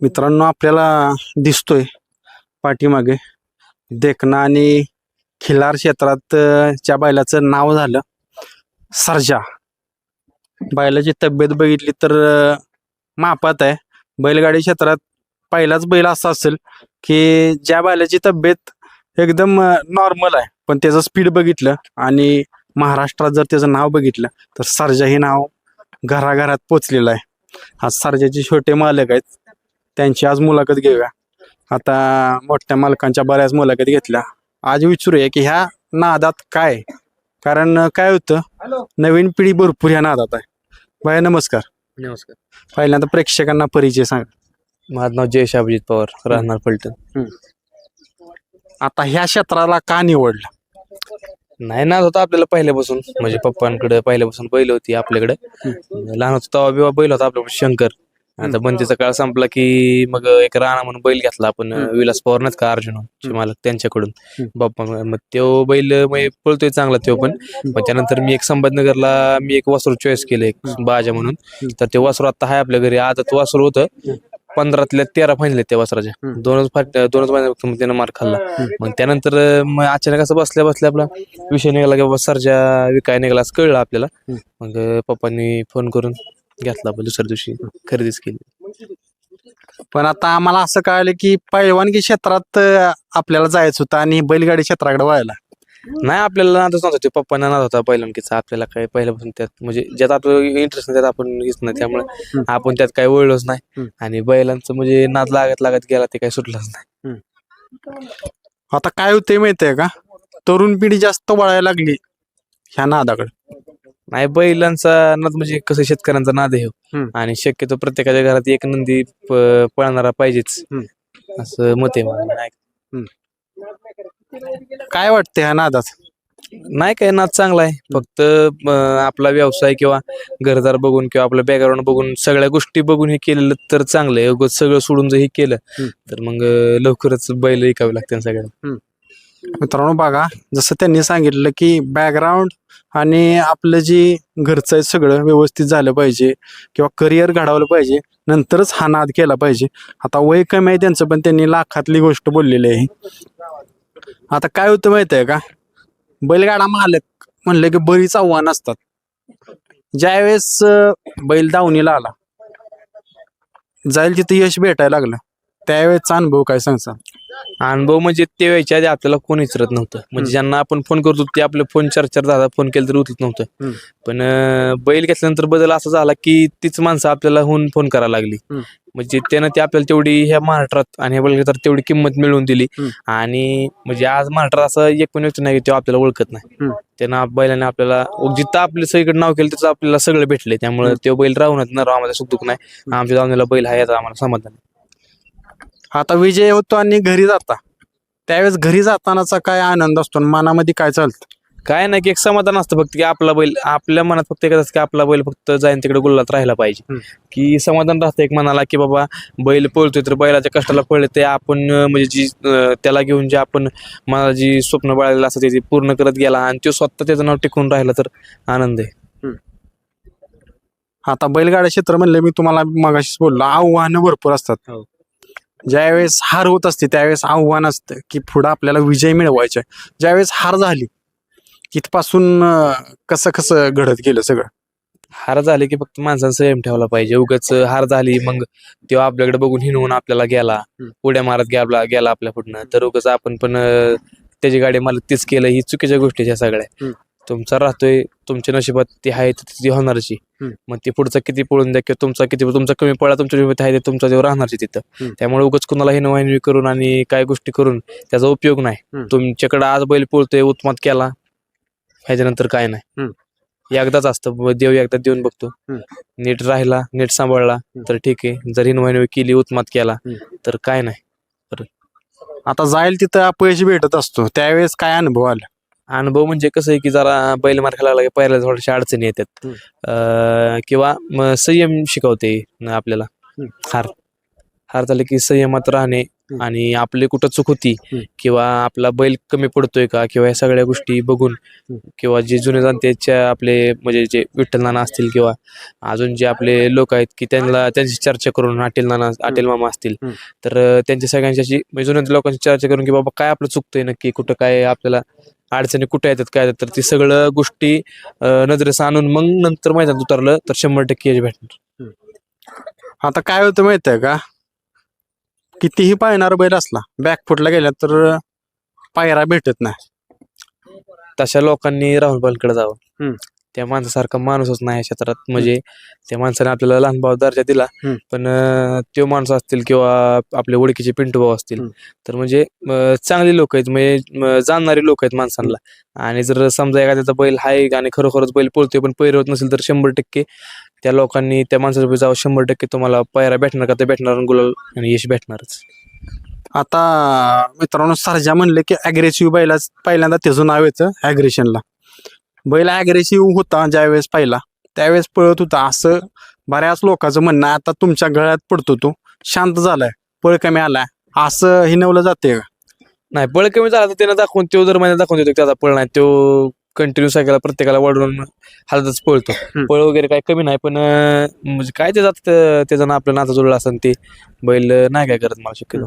मित्रांनो आपल्याला दिसतोय पाठीमागे देखना आणि खिलार क्षेत्रात च्या बैलाचं नाव झालं सर्जा. बैलाची तब्येत बघितली तर मापात आहे. बैलगाडी क्षेत्रात पहिलाच बैल असा असेल की ज्या बैलाची तब्येत एकदम नॉर्मल आहे पण त्याचं स्पीड बघितलं आणि महाराष्ट्रात जर त्याचं नाव बघितलं तर सर्जा हे नाव घराघरात पोचलेलं आहे. आज सर्जाचे छोटे मालक आहेत. त्यांची आज मुलाखत घेऊया. आता मोठ्या मालकांच्या बऱ्याच मुलाखत घेतल्या. आज विचारूया की ह्या नादात काय? कारण काय होतं? नवीन पिढी भरपूर ह्या नादात आहे. बाय नमस्कार. नमस्कार. पहिल्यांदा प्रेक्षकांना परिचय सांगा. माझं नाव जयेश अभिजित पवार राहणार पलटण आता ह्या क्षेत्राला का निवडलं? नाही ना होता आपल्याला पहिल्यापासून. म्हणजे पप्पांकडे पहिल्यापासून बैल होती आपल्याकडे. लहान होतो तेव्हा बिवा बैल होता आपल्याकडे शंकर. आता बंदीचा काळ संपला की मग एक राणा म्हणून बैल घेतला आपण. विलास पवार नाहीत का अर्जुन? मालक त्यांच्याकडून. बाप्पा मग तो बैल पळतोय चांगला तो पण. पण त्यानंतर मी एक संभाजीनगरला मी एक वासरू चॉईस केलं एक बाजा म्हणून. तर ते वासरू आता आहे आपल्या घरी. आदत वासरू होतं. पंधरातल्या तेरा फायनल त्या वासराच्या. दोनच फाट दोनच फक्त त्यानं मार खाल्ला. मग त्यानंतर मग अचानक असं बसल्या बसल्या आपला विषय निघाला की सरजा विकाय निघाला असं कळलं आपल्याला. मग पप्पांनी फोन करून घेतला आपण दुसऱ्या दिवशी खरेदीच केली. पण आता आम्हाला असं कळलं की पैलवानगी क्षेत्रात अं, आपल्याला जायचं होतं आणि बैलगाडी क्षेत्राकडे वळायला. नाही आपल्याला नादच नव्हता ते पप्पांना नाद होता पहिल्यांकीचा आपल्याला काय पहिल्यापासून त्यात म्हणजे ज्यात आपलं इंटरेस्ट नाही त्यात आपण घेत नाही. त्यामुळे आपण त्यात काही वळलोच नाही. हम्म. आणि बैलांचं म्हणजे नाद लागत लागत गेला ते काही सुटलंच नाही. आता काय होतंय माहितीये का? तरुण पिढी जास्त वळायला लागली ह्या नादाकडे. नाही बैलांचा नाद म्हणजे कसं शेतकऱ्यांचा नाद आहे. हम्म. आणि शक्यतो प्रत्येकाच्या घरात एक नंदी प- पळणारा पाहिजेच. असं मत आहे. नाही काय वाटतं ह्या नादात नाही काय नाद चांगला आहे फक्त अं, आपला व्यवसाय किंवा घरदार बघून किंवा आपलं बॅकग्राऊंड बघून सगळ्या गोष्टी बघून हे केलेलं तर चांगलं आहे उगाच सगळं सोडून जर हे केलं हम्म. तर मग अं, लवकरच बैल ऐकावे लागते सगळ्यांना मित्रांनो बघा जसं त्यांनी सांगितलं की बॅकग्राऊंड आणि आपलं जी घरचं आहे सगळं व्यवस्थित झालं पाहिजे किंवा करिअर घडवलं पाहिजे नंतरच हा नाद केला पाहिजे. आता वय कमी आहे त्यांचं पण त्यांनी लाखातली गोष्ट बोललेली आहे. आता काय होतं माहिती आहे का? बैलगाडा मालक म्हणलं की बरीच आव्हानं असतात. ज्यावेळेस बैल दावणीला आला जाईल तिथं यश भेटायला लागलं त्यावेळेसचा अनुभव काय सांगसा अनुभव म्हणजे ते व्हायच्या आधी आपल्याला कोण विचारत नव्हतं म्हणजे ज्यांना आपण फोन करतो ते आपले फोन चार चार दहा फोन केले तरी उचलत नव्हतं. पण अं, बैल घेतल्यानंतर बदल असा झाला की तीच माणसं आपल्याला होऊन फोन करायला लागली हम्म. म्हणजे त्यानं ते आपल्याला तेवढी ह्या महाराष्ट्रात आणि ह्या बैल घेतात तेवढी किंमत मिळवून दिली हम्म. आणि म्हणजे आज महाराष्ट्रात असं एक पण व्यक्ती नाही की तो आपल्याला ओळखत नाही हम्म. त्यानं आप- बैलाने आपल्याला जिथं आपलं सगळीकडे नाव केलं तिथं आपल्याला सगळं भेटले त्यामुळे तो बैल राहूनच न राहू आम्हाला सुख दुःख नाही आमच्या जाऊन बैल आहे याचं आम्हाला समाधान आहे. आता विजय होतो आणि घरी जाता. त्यावेळेस घरी जातानाचा काय आनंद असतो आणि मनामध्ये काय चालतं? काय नाही की एक समाधान असतं फक्त की आपला बैल आपल्या मनात फक्त एकच असतं की आपला बैल फक्त जाईन तिकडे गुल्लात राहायला पाहिजे. हम्म. की समाधान राहतं एक मनाला की बाबा बैल पळतोय तर बैलाच्या कष्टाला पळले ते आपण अं, म्हणजे जी अं, त्याला घेऊन जे आपण मला जी स्वप्न बाळगलेलं असतं ते- ते पूर्ण करत गेला आणि तो स्वतः त्याचं नाव टिकून राहिला तर आनंद आहे. आता बैलगाड्या क्षेत्र म्हणलं मी तुम्हाला मगाशीच बोललो आव्हानं भरपूर असतात. हो. ज्यावेळेस हार होत असते त्यावेळेस आव्हान असतं की पुढं आपल्याला विजय मिळवायचा ज्यावेळेस हार झाली तिथपासून कसं कसं घडत गेलं सगळं? हार झाले की फक्त माणसानं संयम ठेवला पाहिजे. उगाच हार झाली मग तेव्हा आपल्याकडे बघून हिनवून आपल्याला गेला. उड्या मारत गेला गेला आपल्या पुढनं. तर उगाच आपण पण त्याची गाडी मला तीच केलं ही चुकीच्या गोष्टी आहेत ह्या सगळ्या. तुमचा राहतोय तुमच्या नशिबात ती आहे तर ती होणारची हम्म. मग ती पुढचा किती पळून द्या किंवा तुमचा किती तुमचा कमी पळा तुमच्या नशिबात आहे ते तुमचा तेव्हा राहणारची तिथं. हम्म. त्यामुळे उगाच कुणाला हिनवाहिनवी करून आणि काय गोष्टी करून त्याचा उपयोग नाही. हम्म. तुमच्याकडे आज बैल पळतोय उत्मात केला ह्याच्यानंतर काय नाही. एकदाच असतं देव एकदा देऊन बघतो. नीट राहिला नीट सांभाळला तर ठीक आहे. जर हिनवाहिनवी केली उत्मात केला हम्म. तर काय नाही. आता जाईल तिथं अपयश भेटत असतो. त्यावेळेस काय अनुभव आला? अनुभव म्हणजे कसं आहे की जरा बैल मार खायला लागला पहिल्या थोड्याशा अडचणी येतात. अं, किंवा म संयम शिकवते आपल्याला हम्म. हार हार झाले की संयमात राहणे हम्म. आणि आपली कुठं चूक होती हम्म. किंवा आपला बैल कमी पडतोय का किंवा या सगळ्या गोष्टी बघून हम्म. किंवा जे जुने जाणतेच्या आपले म्हणजे जे विठ्ठल नाना असतील किंवा अजून जे आपले लोक आहेत की त्यांना त्यांची चर्चा करून अटील नाना अटील मामा असतील हम्म. तर अं, त्यांच्या सगळ्यांची अशी म्हणजे जुन्या लोकांची चर्चा करून की बाबा काय आपलं चुकतंय नक्की कुठं काय आपल्याला अडचणी कुठे येतात काय येतात तर ती सगळं गोष्टी नजरेस आणून मग नंतर मैदानात उतरलं तर शंभर टक्के यश भेटणार. आता काय होतं माहीत आहे का? कितीही पाळणार बैल असला बॅकफुटला गेला तर पायरा भेटत नाही. तशा लोकांनी राहुल बालकडे जावं. त्या माणसासारखा माणूसच नाही या क्षेत्रात. म्हणजे त्या माणसाने आपल्याला लहान भाव दर्जा दिला हम्म. पण अं, तो माणूस असतील किंवा आपले ओळखीचे पिंटू भाऊ असतील हम्म. तर म्हणजे अं, चांगली लोक आहेत म्हणजे अं, जाणणारी लोक आहेत माणसांना. आणि जर समजा एखाद्याचा बैल हाय आणि खरोखरच बैल पळतोय पण पैर होत नसेल तर शंभर टक्के त्या लोकांनी त्या माणसाच्या जावं शंभर टक्के तुम्हाला पायरा भेटणार का? ते भेटणार आणि गुलाल आणि यश भेटणारच. आता मित्रांनो सरजा म्हणले की अग्रेसिव्ह बैला पहिल्यांदा त्याचं नाव येतं ॲग्रेशनला बैल अग्रेसिव्ह होता ज्यावेळेस पहिला त्यावेळेस पळत होता. असं बऱ्याच लोकांचं म्हणणं. आता तुमच्या गळ्यात पडतो तो. शांत झालाय पळ कमी आलाय. असं हिनवलं जाते का? नाही पळ कमी झाला तर त्यानं दाखवून तो जर महिन्यात दाखवून देतो त्याचा पळ नाही तो कंटिन्यू सायकलला प्रत्येकाला वळून हालतच पळतो. पळ वगैरे काय कमी नाही पण म्हणजे काय ते जात त्याचं ना आपलं नातं जुळलं असं ते बैल नाही काय करत मला शक्यतो.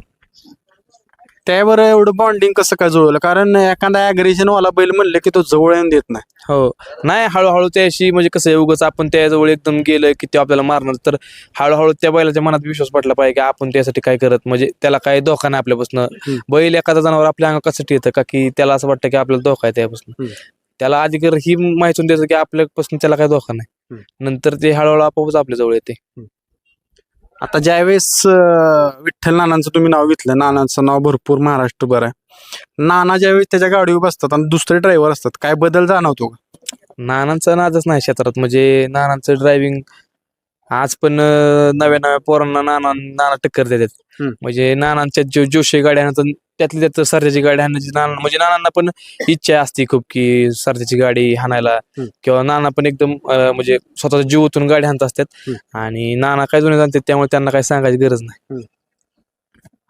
त्यावर एवढं बॉन्डिंग कसं काय जुळलं कारण एखादा अग्रेशन वाला बैल म्हणले की तो जवळ येऊन देत नाही. हो. नाही हळूहळू त्याशी म्हणजे कसं आहे उगाच आपण त्याजवळ एकदम गेलं की ते आपल्याला मारणार. तर हळूहळू त्या बैलाच्या मनात विश्वास पटला पाहिजे की आपण त्यासाठी काय करत. म्हणजे त्याला काय धोका नाही आपल्यापासून. बैल एखादा जनावर आपल्या अंगा कशासाठी येतं का की त्याला असं वाटतं की आपल्याला धोका आहे त्यापासून. त्याला आधी कर ही माहिती द्यायचं की आपल्यापासून त्याला काय धोका नाही. नंतर ते हळूहळू आपोआपच आपल्या जवळ येते. आता ज्यावेळेस विठ्ठल नानांचं तुम्ही नाव घेतलं नानांचं नाव भरपूर महाराष्ट्रभर आहे. नाना ज्यावेळेस त्याच्या गाडीवर बसतात आणि दुसरे ड्रायव्हर असतात काय बदल जाणवतो का? नानांचा नादच नाही क्षेत्रात म्हणजे नानांचं ड्रायव्हिंग आज पण अं, नव्या नव्या पोरांना नाना नाना टक्कर देतात. हम्म. म्हणजे नानांच्या जो जोशी गाड्या आणतात त्यातली त्यात सरजाची गाडी हाणायची नाना म्हणजे नानांना पण इच्छा असते खूप की सरजाची गाडी हाणायला हम्म. किंवा नाना पण एकदम अं, म्हणजे स्वतःचा जीव ओतून गाडी हाणत असतात. आणि नाना काय जुने जाणतात त्यामुळे त्यांना काही सांगायची गरज नाही.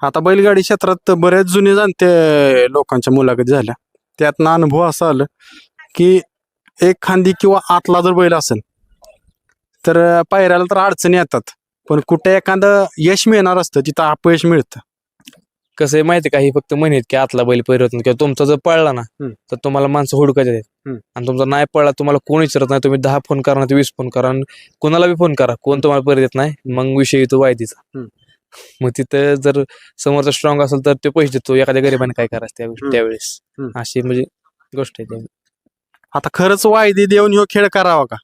आता बैलगाडी क्षेत्रात बरेच जुने जाणते लोकांच्या मुलाखती झाल्या. त्यातनं अनुभव असा आलं की एक खांदी किंवा आतला जर बैल असेल तर पायऱ्याला तर अडचणी येतात पण कुठे एखादं यश मिळणार असतं तिथं अपयश मिळतं कसं आहे माहिती का ही फक्त म्हणत की आतला बैल पैरत नाही किंवा तुमचा जर पळला ना हम्म. तर तुम्हाला माणसं हुडकत येतात हम्म. आणि तुमचा नाही पळला तुम्हाला कोण विचारत नाही तुम्ही दहा फोन करा नाही वीस फोन करा आणि कोणाला बी फोन करा कोण तुम्हाला परत येत नाही मग विषय येतो वायदीचा हम्म. मग तिथं जर समोरचा स्ट्रॉंग असेल तर ते पैसे देतो एखाद्या गरीबाने काय करायचं हम्म. त्यावेळेस हम्म. अशी म्हणजे गोष्ट आहे ती. आता खरंच वायदी देऊन ह्यो खेळ करावा का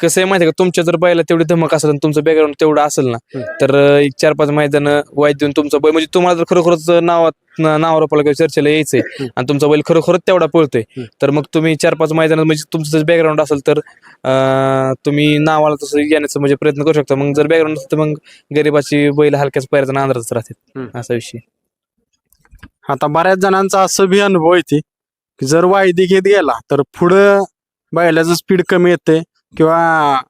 कसं आहे माहिती का तुमच्या जर बैला तेवढी धमक असेल आणि तुमचं बॅकग्राऊंड तेवढं असेल ना. तर एक चार पाच मैदान वाईट देऊन तुमचं बैल म्हणजे तुम्हाला जर खरोखरच नावात नावावर काही चर्चेला यायचंय. आणि तुमचा बैल खरोखरच तेवढा पळतोय. तर मग तुम्ही चार पाच मैदानात म्हणजे तुमचं जर बॅकग्राऊंड असेल तर तुम्ही नावाला तसं येण्याचा म्हणजे प्रयत्न करू शकता मग जर बॅकग्राऊंड असेल तर मग गरीबाची बैल हलक्याच पायऱ्याचा राहतात हम्म. असा विषय आता बऱ्याच जणांचा असं बी अनुभव येते की जर वायदी घेत गेला तर पुढं बैलाचं स्पीड कमी येते किंवा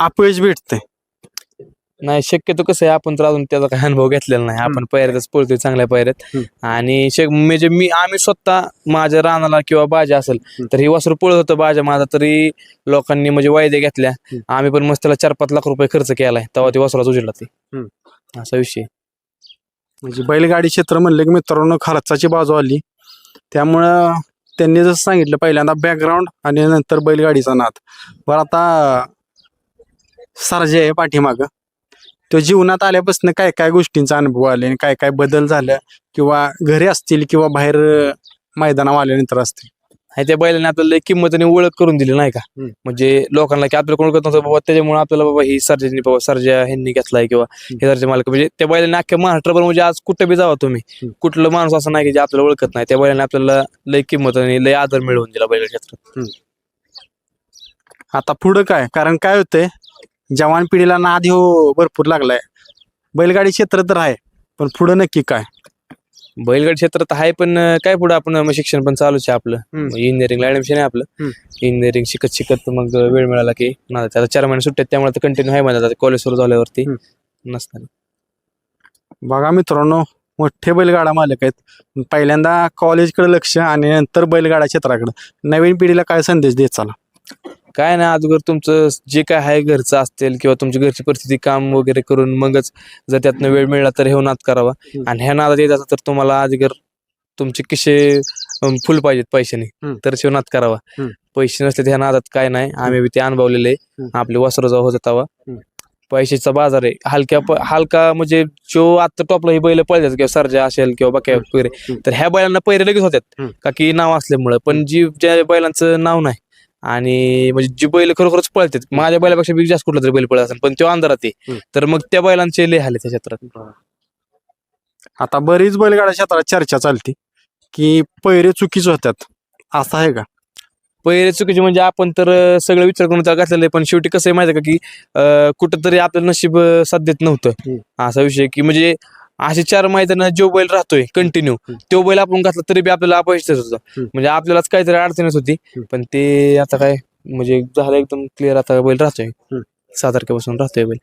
अपयश भेटते नाही शक्यतो कसं आहे आपण तर अजून त्याचा काही अनुभव घेतलेला नाही आपण पायऱ्यातच पळतोय चांगल्या पायऱ्यात. आणि शक- म्हणजे मी आम्ही स्वतः माझ्या रानाला किंवा बाजा असेल. तर ही वासरू पळत होतं बाजा माझा तरी लोकांनी म्हणजे वायदे घेतल्या. आम्ही पण मस्त त्याला चार पाच लाख रुपये खर्च केलाय तेव्हा ते वासराच उजेडला ते. असा विषय म्हणजे बैलगाडी क्षेत्र म्हणले की मित्रांनो खर्चाची बाजू आली त्यामुळं त्यांनी जसं सांगितलं पहिल्यांदा बॅकग्राऊंड आणि नंतर बैलगाडीचा नाद. बरं आता सरजे आहे पाठीमाग. तो जीवनात आल्यापासून काय काय गोष्टींचा अनुभव आले आणि काय काय बदल झालं? किंवा घरी असतील किंवा बाहेर मैदानावर आल्यानंतर असतील? आणि त्या बैलाने आपल्याला एक किंमत आणि ओळख करून दिली नाही का? हम्म. म्हणजे लोकांना की आपल्याला कोण ओळखत नव्हतं बाबा त्याच्यामुळे आपल्याला बाबा ही सर्जानी बाबा सर्जा ह्यांनी घेतलाय किंवा हे सर्जा मालक. म्हणजे त्या बैलाने अख्ख्या महाराष्ट्रभर म्हणजे आज कुठं बी जावा तुम्ही. हम्म. कुठलं माणूस असं नाही की जे आपल्याला ओळखत नाही. त्या बैलाने आपल्याला लय किंमत आणि लय आदर मिळवून दिला बैल क्षेत्रात आता पुढं काय? कारण काय होतंय जवान पिढीला नाद हो भरपूर लागलाय. बैलगाडी क्षेत्र तर आहे पण पुढं नक्की काय? बैलगाडी क्षेत्रात आहे पण काय पुढे आपण मग शिक्षण पण चालूच आहे आपलं. इंजिनिअरिंगला ऍडमिशन आहे आपलं. इंजिनिअरिंग शिकत शिकत मग वेळ मिळाला की ना त्याला चार महिने सुट्ट्यात त्यामुळे कंटिन्यू आहे माझा. कॉलेज सुरू झाल्यावरती. नसणार. बघा मित्रांनो मोठे बैलगाडा मालक आहेत. पहिल्यांदा कॉलेजकडे लक्ष आणि नंतर बैलगाडा क्षेत्राकडे. नवीन पिढीला काय संदेश देत चाला? काय नाही अगोदर तुमचं जे काय आहे घरचं असतील किंवा तुमची घरची परिस्थिती काम वगैरे करून मगच जर त्यातनं वेळ मिळाला तर हे नाद करावा. आणि ह्या नादात येत असेल तर तुम्हाला अगोदर तुमचे किशे फुल पाहिजेत पैशाने. तर शिव नाद करावा. पैसे नसले तर ह्या नादात काय नाही आम्ही बी ते अनुभवलेले. आपले वस्त्र जाऊ होत तवा हम्म. पैशाचा बाजार आहे हलक्या हलका म्हणजे जो आता टॉपला ही बैल पळतात किंवा सर्जा असेल किंवा बाक्या वगैरे. तर ह्या बैलांना पैरे लगेच होतात. का की नाव असल्यामुळं पण जी ज्या बैलांचं नाव नाही आणि म्हणजे जी बैल खरोखरच पळतात माझ्या बैलापेक्षा बी जास्त कुठला तरी बैल पळत असेल पण तो अंधारात आहे. तर मग त्या बैलांचे लय हाले त्या क्षेत्रात. आता बरीच बैलगाडा क्षेत्रात चर्चा चालती की पैरे चुकीचे होतात असं आहे का? पहिले चुकीचे म्हणजे आपण तर सगळं विचार करून त्याला घातलेलं आहे पण शेवटी कसं आहे माहिती आहे का की कुठंतरी आपलं नशीब देत नव्हतं. असा विषय की म्हणजे असे चार मैदान जो बैल राहतोय कंटिन्यू. तो बैल आपण घातला तरी बी आपल्याला अपयश होता. म्हणजे आपल्यालाच काहीतरी अडचणच होती. पण ते आता काय म्हणजे झालं एकदम क्लिअर आता बैल राहतोय. सहा तारखेपासून राहतोय बैल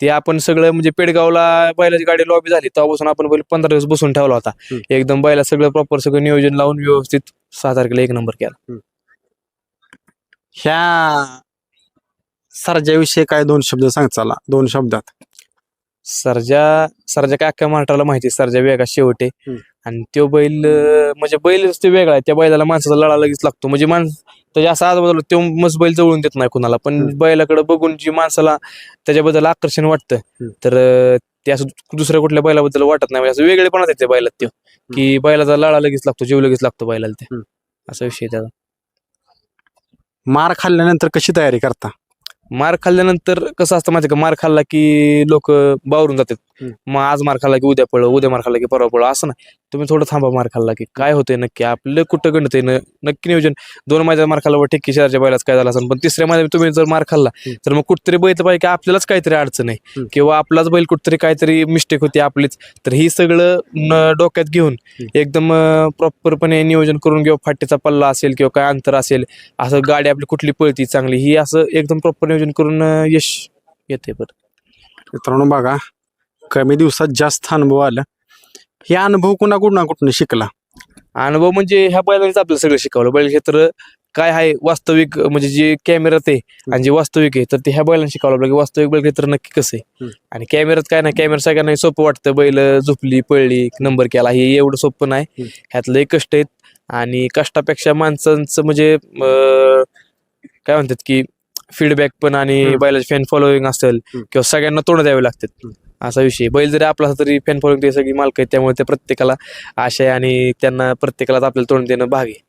ते आपण सगळं म्हणजे पेडगावला बैलाची गाडी लॉबी झाली तेव्हापासून आपण बैल पंधरा दिवस बसून ठेवला होता. एकदम बैला सगळं प्रॉपर सगळं नियोजन लावून व्यवस्थित सहा तारखेला एक नंबर केला ह्या सर्जाविषयी काय दोन शब्द सांग चाला दोन शब्दात सरजा सरजा काय अख्ख्या महाराष्ट्राला माहिती आहे, सरजा वेगळा शेवटे. हम्म. आणि तो बैल अं, म्हणजे बैलच ते वेगळा आहे. त्या बैलाला माणसाचा लळा लगेच लागतो. म्हणजे माणस त्याच्या असं आजूबाजूला तो मस्त बैल जवळून देत नाही कुणाला. पण हम्म. बैलाकडे बघून जी माणसाला त्याच्याबद्दल आकर्षण वाटतं हम्म. तर अं, ते असं दुसऱ्या कुठल्या बैलाबद्दल वाटत नाही. म्हणजे असं वेगळेपणाच येते बैलात तो की बैलाचा लळा लगेच लागतो जीव लगेच लागतो बैलाला ते. हम्म. असा विषय आहे त्याचा. मार खाल्ल्यानंतर कशी तयारी करता? मार खाल्ल्यानंतर कसं असतं माहिती का? मार खाल्ला की लोक बावरून जातात. मग आज मार खाल्ला की उद्या पळ उद्या मार खाल्ला की परवा पळ असं नाही. तुम्ही थोडं थांबा मार खाल्ला की. काय होतंय नक्की? आपलं कुठं गणत नक्की नियोजन. दोन महिन्यात मार खाल्ला ठीक की शहराच्या बैलाच काय झालं असेल पण तिसऱ्या महिन्यात तुम्ही जर मार खाल्ला. तर मग कुठतरी बैल पाहिजे की आपल्यालाच काहीतरी अडचण आहे. किंवा आपलाच बैल कुठतरी काहीतरी मिस्टेक होती आपलीच. तर ही सगळं डोक्यात घेऊन. एकदम प्रॉपरपणे नियोजन करून किंवा फाटीचा पल्ला असेल किंवा काय अंतर असेल असं गाडी आपली कुठली पळती चांगली ही असं एकदम प्रॉपर नियोजन करून यश येते बरं. मित्रांनो बघा कमी दिवसात जास्त अनुभव आला हे अनुभव कुणाकडून ना कुठून शिकला अनुभव म्हणजे ह्या बैलांनीच आपल्याला सगळं शिकवलं बैल क्षेत्र काय आहे वास्तविक म्हणजे जे कॅमेरात आहे आणि जे वास्तविक आहे तर ते ह्या बैलांनी शिकावलं आपलं की वास्तविक बैल क्षेत्र नक्की कसं आहे हम्म. आणि कॅमेऱ्यात काय नाही कॅमेरा सगळ्यांना सोपं वाटतं बैल झोपली पळली नंबर केला हे एवढं सोपं नाही हम्म. ह्यातलं एक कष्ट आहेत आणि कष्टापेक्षा माणसांचं म्हणजे अं, काय म्हणतात की फीडबॅक पण आणि हम्म. बैलाचे फॅन फॉलोईंग असेल हम्म. किंवा सगळ्यांना तोंड द्यावे लागतात हम्म. असा विषय. बैल जरी आपला असला तरी फॅन फॉलोइंग ते सगळी मालक आहे त्यामुळे ते प्रत्येकाला आशय आणि त्यांना प्रत्येकाला आपल्याला तोंड देणं भाग आहे.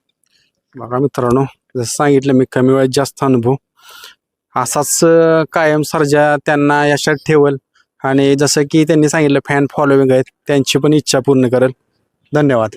बघा मित्रांनो जसं सांगितलं मी कमी वेळात जास्त अनुभव. असाच कायम सर्जा त्यांना यशात ठेवल आणि जसं की त्यांनी सांगितलं फॅन फॉलोविंग आहेत त्यांची पण इच्छा पूर्ण करेल. धन्यवाद.